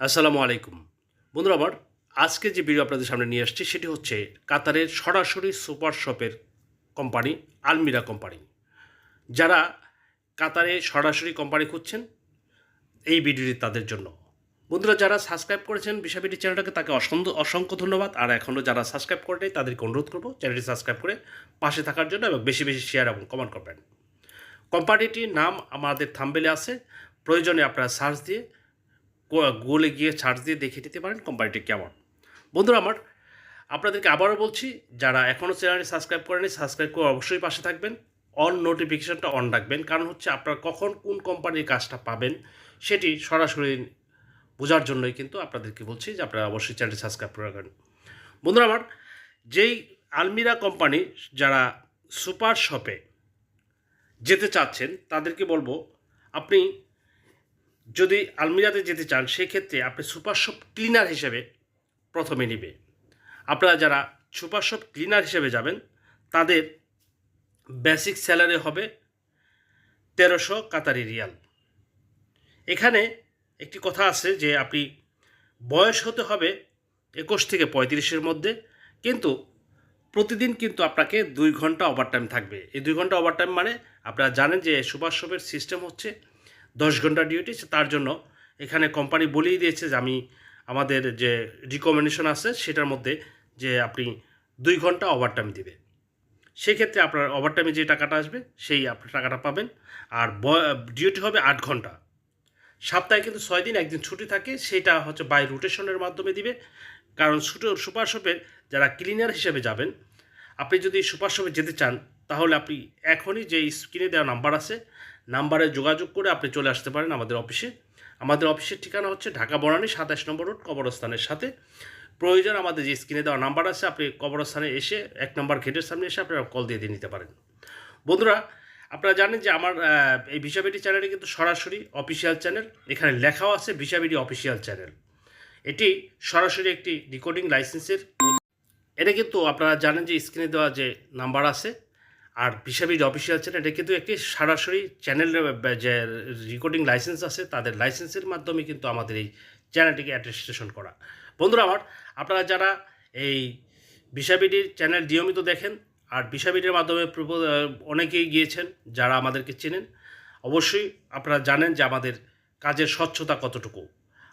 আসসালামু আলাইকুম। বন্ধুরা, আমার আজকে যে ভিডিও আপনাদের সামনে নিয়ে আসছি, সেটি হচ্ছে কাতারের সরাসরি সুপার শপের কোম্পানি আলমিরা কোম্পানি যারা কাতারে সরাসরি কোম্পানি খুঁজছেন এই ভিডিওটি তাদের জন্য। বন্ধুরা, যারা সাবস্ক্রাইব করেছেন বিশাবিটি চ্যানেলটাকে, তাকে অসংখ্য অসংখ্য ধন্যবাদ। আর এখনও যারা সাবস্ক্রাইব করে নেই, তাদেরকে অনুরোধ করব চ্যানেলটি সাবস্ক্রাইব করে পাশে থাকার জন্য এবং বেশি বেশি শেয়ার এবং কমেন্ট করবেন। কোম্পানিটির নাম আমাদের থাম্বেলে আছে। প্রয়োজনে আপনারা সার্চ দিয়ে গুগলে গিয়ে সার্চ দিয়ে দেখে নিতে পারেন কোম্পানিটি কেমন। বন্ধুরা আমার, আপনাদেরকে আবারও বলছি, যারা এখনও চ্যানেলটি সাবস্ক্রাইব করেনি সাবস্ক্রাইব করে অবশ্যই পাশে থাকবেন। অন নোটিফিকেশানটা অন রাখবেন, কারণ হচ্ছে আপনারা কখন কোন কোম্পানির কাজটা পাবেন, সেটি সরাসরি বোঝার জন্যই কিন্তু আপনাদেরকে বলছি যে আপনারা অবশ্যই চ্যানেলটি সাবস্ক্রাইব করে রাখবেন। বন্ধুরা আমার, যেই আলমিরা কোম্পানি যারা সুপার শপে যেতে চাচ্ছেন, তাদেরকে বলব, আপনি যদি আলমিরাতে যেতে চান, সেক্ষেত্রে আপনি সুপার শপ ক্লিনার হিসেবে প্রথমে নেবে। আপনারা যারা সুপার শপ ক্লিনার হিসেবে যাবেন, তাদের বেসিক স্যালারি হবে তেরোশো কাতারি রিয়াল। এখানে একটি কথা আছে যে, আপনি বয়স হতে হবে একুশ থেকে পঁয়ত্রিশের মধ্যে, কিন্তু প্রতিদিন কিন্তু আপনাকে দুই ঘণ্টা ওভারটাইম থাকবে। এই দুই ঘণ্টা ওভারটাইম মানে আপনারা জানেন যে সুপার শপের সিস্টেম হচ্ছে দশ ঘণ্টা ডিউটি তার জন্য এখানে কোম্পানি বলেই দিয়েছে যে আমি আমাদের যে রিকমেন্ডেশন আছে, সেটার মধ্যে যে আপনি দুই ঘণ্টা ওভারটাইম দিবে। সেক্ষেত্রে আপনার ওভারটাইমে যে টাকাটা আসবে, সেই আপনি টাকাটা পাবেন। আর ডিউটি হবে আট ঘণ্টা। সপ্তাহে কিন্তু ছয় দিন একদিন ছুটি থাকে, সেটা হচ্ছে বাই রোটেশনের মাধ্যমে দিবে। কারণ সুপার শপের যারা ক্লিনার হিসেবে যাবেন, আপনি যদি সুপার শপে যেতে চান তাহলে আপনি এখনই যে স্ক্রিনে দেওয়া নাম্বার আছে, নাম্বারে যোগাযোগ করে আপনি চলে আসতে পারেন আমাদের অফিসে। আমাদের অফিসের ঠিকানা হচ্ছে ঢাকা বনানী সাতাশ নম্বর রোড, কবরস্থানের সাথে। প্রয়োজন আমাদের যে স্ক্রিনে দেওয়া নাম্বার আছে, আপনি কবরস্থানে এসে এক নম্বর গেটের সামনে এসে আপনারা কল দিয়ে দিয়ে নিতে পারেন। বন্ধুরা, আপনারা জানেন যে আমার এই ভিসাবিডি চ্যানেলে কিন্তু সরাসরি অফিসিয়াল চ্যানেল, এখানে লেখাও আছে ভিসাবিডি অফিসিয়াল চ্যানেল। এটি সরাসরি একটি রেকর্ডিং লাইসেন্সের এটা কিন্তু আপনারা জানেন যে স্ক্রিনে দেওয়া যে নাম্বার আছে আর ভিসাবির অফিসিয়াল চ্যানেল এটা কিন্তু একটি সরাসরি চ্যানেল যে রেকর্ডিং লাইসেন্স আছে, তাদের লাইসেন্সের মাধ্যমে কিন্তু আমাদের এই চ্যানেলটিকে অ্যাডমিনিস্ট্রেশন করা। বন্ধুরা আমার, আপনারা যারা এই ভিসাবিডির চ্যানেল নিয়মিত দেখেন, আর ভিসাবিডির মাধ্যমে অনেকেই গিয়েছেন, যারা আমাদেরকে চেনেন, অবশ্যই আপনারা জানেন যে আমাদের কাজের স্বচ্ছতা কতটুকু।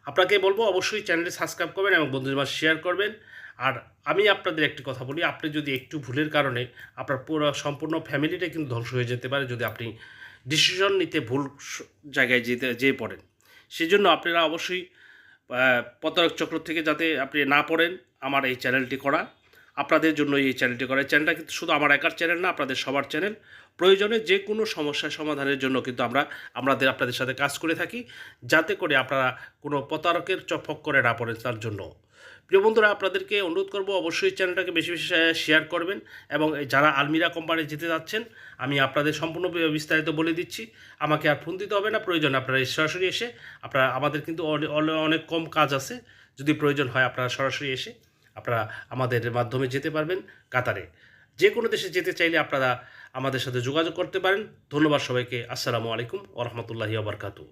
আপনাকে বলব, অবশ্যই চ্যানেলটি সাবস্ক্রাইব করবেন এবং বন্ধুদের মাঝে শেয়ার করবেন। আর আমি আপনাদের একটি কথা বলি, আপনি যদি একটু ভুলের কারণে আপনার পুরো সম্পূর্ণ ফ্যামিলিটা কিন্তু ধ্বংস হয়ে যেতে পারে যদি আপনি ডিসিশন নিতে ভুল জায়গায় যেতে, যেয়ে পড়েন। সেই জন্য আপনারা অবশ্যই প্রতারক চক্র থেকে যাতে আপনি না পড়েন, আমার এই চ্যানেলটি করা। আপনাদের জন্য এই চ্যানেলটি করা। চ্যানেলটা কিন্তু শুধু আমার একার চ্যানেল না, আপনাদের সবার চ্যানেল। প্রয়োজনে যে কোনো সমস্যা সমাধানের জন্য কিন্তু আমরা, আমাদের, আপনাদের সাথে কাজ করে থাকি। যাতে করে আপনারা কোনো প্রতারকের চফক করে না পড়েন তার জন্য। প্রিয় বন্ধুরা, আপনাদেরকে অনুরোধ করব অবশ্যই চ্যানেলটাকে বেশি বেশি শেয়ার করবেন এবং যারা আলমিরা কোম্পানি যেতে যাচ্ছেন, আমি আপনাদের সম্পূর্ণ বিস্তারিত বলে দিচ্ছি। আমাকে আর ফোন দিতে হবে না, প্রয়োজন আপনারা সরাসরি এসে, আপনারা, আমাদের কিন্তু অনেক কম কাজ আছে, যদি প্রয়োজন হয় আপনারা সরাসরি এসে আপনারা আমাদের মাধ্যমে যেতে পারবেন কাতারে। যে কোনো দেশে যেতে চাইলে আপনারা আমাদের সাথে যোগাযোগ করতে পারেন। ধন্যবাদ সবাইকে। আসসালামু আলাইকুম ওরহমতুল্লাহি আবরকাতু